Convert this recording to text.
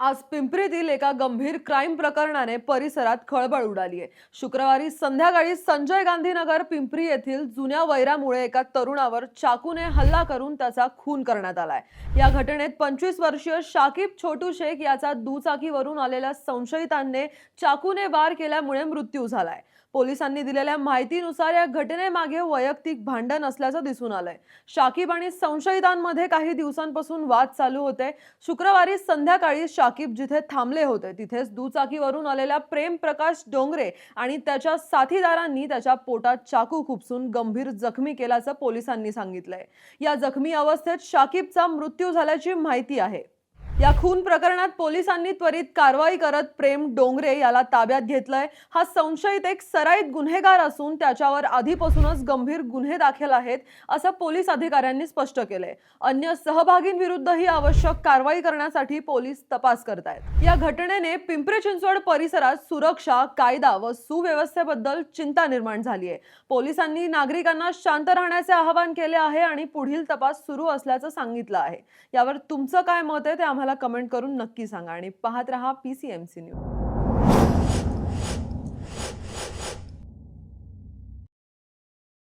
आज पिंपरीतील एका गंभीर क्राईम प्रकरणाने परिसरात खळबळ उडाली आहे. शुक्रवारी संध्याकाळी संजय गांधीनगर पिंपरी येथील जुन्या वैरामुळे एका तरुणावर चाकूने हल्ला करून त्याचा खून करण्यात आलाय या घटनेत पंचवीस वर्षीय शाकिब छोटू शेख याचा दुचाकीवरून आलेल्या संशयितांनी चाकूने वार केल्यामुळे मृत्यू झालाय. पोलिसांनी दिलेल्या माहितीनुसार या घटनेमागे वैयक्तिक भांडण असल्याचं दिसून आलंय. शाकिब आणि संशयितांमध्ये काही दिवसांपासून वाद चालू होते. शुक्रवारी संध्याकाळी शाकिब जिथे थांबले होते तिथेच दुचाकीवरून आलेल्या प्रेम प्रकाश डोंगरे आणि त्याच्या साथीदारांनी त्याच्या पोटात चाकू खुपसून गंभीर जखमी केल्याचं पोलिसांनी सांगितलंय. या जखमी अवस्थेत शाकिबचा मृत्यू झाल्याची माहिती आहे. या खून प्रकरणात पोलिसांनी त्वरित कारवाई करत प्रेम डोंगरे याला ताब्यात घेतलंय. हा संशयित एक सराईत गुन्हेगार असून त्याच्यावर आधीपासूनच गंभीर गुन्हे दाखल आहेत असं पोलीस अधिकाऱ्यांनी स्पष्ट केलंय. अन्य सहभागींविरुद्धही आवश्यक कारवाई करण्यासाठी पोलीस तपास करत आहेत या घटनेने पिंपरी चिंचवड परिसरात सुरक्षा कायदा व सुव्यवस्थेबद्दल चिंता निर्माण झाली आहे पोलिसांनी नागरिकांना शांत राहण्याचे आवाहन केले आहे आणि पुढील तपास सुरू असल्याचं सांगितलं आहे. यावर तुमचं काय मत आहे ते आम्हाला कमेंट करून नक्की सांगा आणि पाहत रहा पीसीएमसी न्यूज